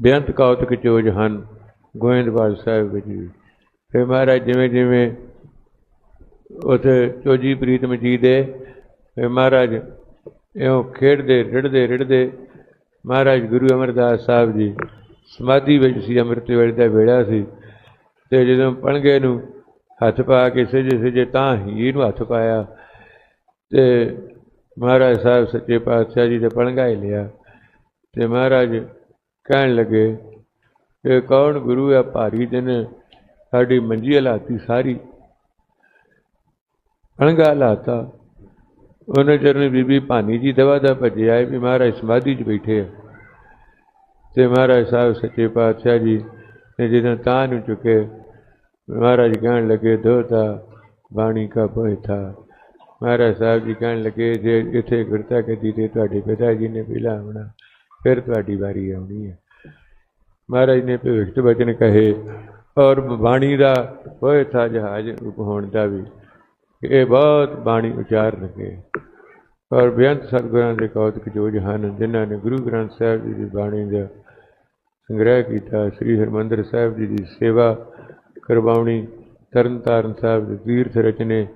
ਬੇਅੰਤ ਕੌਤਕ ਚੋਜ ਹਨ ਗੋਇੰਦਵਾਲ ਸਾਹਿਬ ਵਿੱਚ ਵੀ। ਫਿਰ ਮਹਾਰਾਜ ਜਿਵੇਂ ਜਿਵੇਂ ਉਥੇ ਚੋਜੀ ਪ੍ਰੀਤਮ ਜੀ ਦੇ ਫਿਰ ਮਹਾਰਾਜ ਇਉਂ ਖੇਡਦੇ, ਰਿੜਦੇ ਰਿੜਦੇ, ਮਹਾਰਾਜ ਗੁਰੂ ਅਮਰਦਾਸ ਸਾਹਿਬ ਜੀ ਸਮਾਧੀ ਵਿੱਚ ਸੀ, ਅੰਮ੍ਰਿਤ ਵੇਲੇ ਦਾ ਵੇਲਾ ਸੀ। ਤੇ ਜਦੋਂ ਪਣਗੇ ਨੂੰ ਹੱਥ ਪਾ ਕੇ ਸਿਜੇ ਸਿਜੇ ਤਾਂ ਹੀ ਨੂੰ ਹੱਥ ਪਾਇਆ। ਤੇ ਮਹਾਰਾਜ ਸਾਹਿਬ ਸੱਚੇ ਪਾਤਸ਼ਾਹ ਜੀ ਦੇ ਪਣਗਾ ਹੀ ਲਿਆ। ਤੇ ਮਹਾਰਾਜ ਕਹਿਣ ਲੱਗੇ, ਇਹ ਕੌਣ ਗੁਰੂ ਹੈ ਭਾਰੀ ਦਿਨ? ਸਾਡੀ ਮੰਜੀ ਹਲਾਤੀ ਸਾਰੀ। ਪਣਗਾ ਹਲਾਤਾ। ਉਹਨੇ ਚਰਨੀ ਬੀਬੀ ਭਾਨੀ ਜੀ ਦਵਾ ਦਾ ਭੱਜਿਆ ਵੀ ਮਹਾਰਾਜ ਸਮਾਧੀ 'ਚ ਬੈਠੇ ਆ। ਤੇ ਮਹਾਰਾਜ ਸਾਹਿਬ ਸੱਚੇ ਪਾਤਸ਼ਾਹ ਜੀ ਨੇ ਜਦੋਂ ਤਾਂ ਨੂੰ ਚੁੱਕੇ, ਮਹਾਰਾਜ ਕਹਿਣ ਲੱਗੇ ਦੋਤਾ ਬਾਣੀ ਕਾ ਪੋਇਥਾ ਮਹਾਰਾਜ ਸਾਹਿਬ ਜੀ ਕਹਿਣ ਲੱਗੇ, ਜੇ ਇੱਥੇ ਗੁਰਤਾ ਕਦੀ ਤੇ ਤੁਹਾਡੇ ਪਿਤਾ ਜੀ ਨੇ ਪਹਿਲਾਂ ਆਉਣਾ ਫਿਰ ਤੁਹਾਡੀ ਵਾਰੀ ਆਉਣੀ ਹੈ। ਮਹਾਰਾਜ ਨੇ ਭਵਿਸ਼ਟ ਬਚਨ ਕਹੇ, ਔਰ ਬਾਣੀ ਦਾ ਪੋਇਥਾ ਜਹਾਜ ਉਪਹਾਉਣ ਦਾ ਵੀ, ਇਹ ਬਹੁਤ ਬਾਣੀ ਉਚਾਰ ਲਗੇ। ਔਰ ਬੇਅੰਤ ਸਤਿਗੁਰਾਂ ਦੇ ਕੌਤਕ ਜੋਜ ਹਨ, ਜਿਨ੍ਹਾਂ ਨੇ ਗੁਰੂ ਗ੍ਰੰਥ ਸਾਹਿਬ ਜੀ ਦੀ ਬਾਣੀ ਦਾ ਸੰਗ੍ਰਹਿ ਕੀਤਾ, ਸ੍ਰੀ ਹਰਮੰਦਰ ਸਾਹਿਬ ਜੀ ਦੀ ਸੇਵਾ ਕਰਵਾਉਣੀ, ਤਰਨਤਾਰਨ ਸਾਹਿਬ ਦੇ ਤੀਰਥ ਰਚਨੇ